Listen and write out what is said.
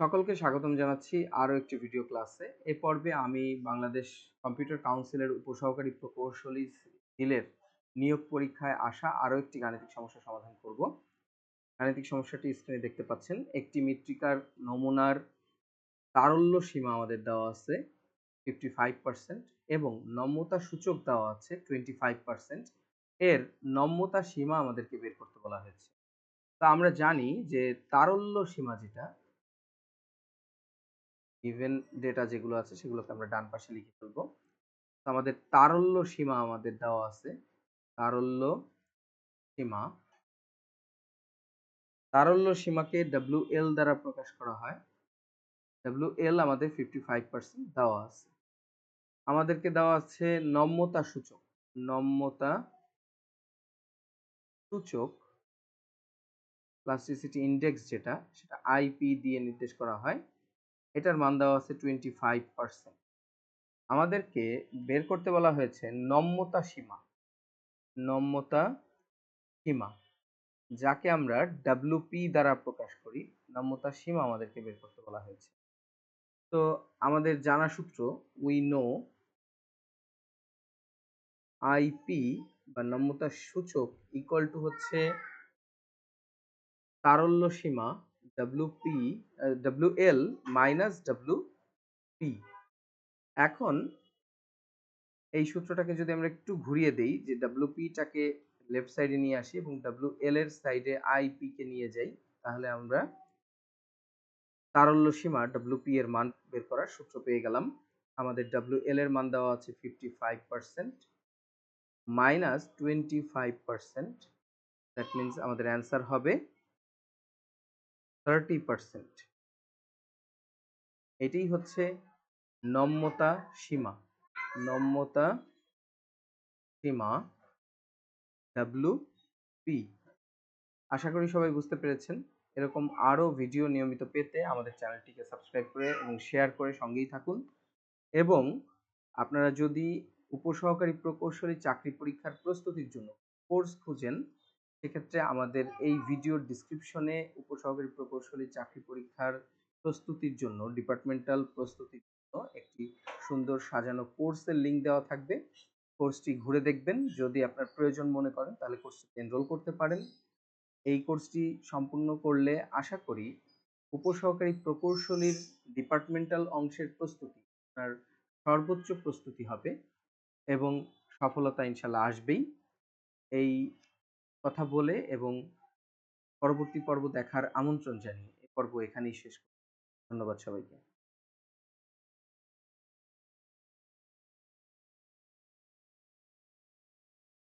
সকলকে স্বাগতম জানাচ্ছি আরও একটি ভিডিও ক্লাসে এ পর্বে আমি বাংলাদেশ কম্পিউটার কাউন্সিলের উপসহকারী প্রকৌশলী হিলের নিয়োগ পরীক্ষায় আসা আরও একটি গাণিতিক সমস্যা সমাধান করব। গাণিতিক সমস্যাটি স্ক্রিনে দেখতে পাচ্ছেন। একটি মৃত্তিকার নমুনার তারল্য সীমা আমাদের দেওয়া আছে ফিফটি ফাইভ পার্সেন্ট এবং নম্যতা সূচক দেওয়া আছে টোয়েন্টি ফাইভ পার্সেন্ট এর নম্যতা সীমা আমাদেরকে বের করতে বলা হয়েছে। তা আমরা জানি যে তারল্য সীমা যেটা ইভেন ডেটা যেগুলো আছে, সেগুলোকে আমরা ডান পাশে লিখে ফেলব। আমাদের তারল্য সীমা আমাদের দেওয়া আছে। তারল্য সীমা। তারল্য সীমাকে ডাব্লিউ এল দ্বারা প্রকাশ করা হয়। ডাব্লিউ এল আমাদের ফিফটি ফাইভ পার্সেন্ট দেওয়া আছে। আমাদেরকে দেওয়া আছে নম্যতা সূচক। নম্যতা সূচক প্লাস্টিসিটি ইন্ডেক্স যেটা, সেটা আইপি দিয়ে নির্দেশ করা হয়। এটার মান দেওয়া আছে টোয়েন্টি ফাইভ পার্সেন্ট আমাদেরকে বের করতে বলা হয়েছে নম্যতা সীমা। নম্যতা সীমা, যাকে আমরা ডাব্লুপি দ্বারা প্রকাশ করি। নম্যতা সীমা আমাদেরকে বের করতে বলা হয়েছে। তো আমাদের জানা সূত্র উই নো আইপি বা নম্যতা সূচক ইকুয়াল টু হচ্ছে তারল্য সীমা ডাব্লুপি ডাব্লুএল মাইনাস পি এখন এই সূত্রটাকে যদি আমরা একটু ঘুরিয়ে দেই, যে ডাব্লুপিটাকে লেফট সাইডে নিয়ে আসি এবং এল এর সাইডে আইপি কে নিয়ে যাই, তাহলে আমরা তারল্য সীমা ডাব্লুপি এর মান বের করার সূত্র পেয়ে গেলাম। আমাদের এল এর মান দেওয়া আছে fifty five percent minus twenty five percent that means আমাদের অ্যান্সার হবে থার্টি পার্সেন্ট এটি হচ্ছে নম্যতা সীমা। নম্যতা সীমা ডাব্লু পি আশা করি সবাই বুঝতে পেরেছেন। এরকম আরও ভিডিও নিয়মিত পেতে আমাদের চ্যানেলটিকে সাবস্ক্রাইব করে এবং শেয়ার করে সঙ্গেই থাকুন। এবং আপনারা যদি উপসহকারী প্রকৌশলী চাকরি পরীক্ষার প্রস্তুতির জন্য কোর্স খুঁজেন সেক্ষেত্রে আমাদের এই ভিডিওর ডিসক্রিপশনে উপসহকারী প্রকৌশলী চাকরি পরীক্ষার প্রস্তুতির জন্য ডিপার্টমেন্টাল প্রস্তুতির জন্য একটি সুন্দর সাজানো কোর্সের লিঙ্ক দেওয়া থাকবে। কোর্সটি ঘুরে দেখবেন। যদি আপনার প্রয়োজন মনে করেন, তাহলে কোর্সটি এনরোল করতে পারেন। এই কোর্সটি সম্পূর্ণ করলে আশা করি উপসহকারী প্রকৌশলীর ডিপার্টমেন্টাল অংশের প্রস্তুতি আপনার সর্বোচ্চ প্রস্তুতি হবে এবং সফলতা ইনশাল্লাহ আসবেই। এই কথা বলে এবং পরবর্তী পর্ব দেখার আমন্ত্রণ জানিয়ে পর্ব এখানেই শেষ ধন্যবাদ সবাইকে।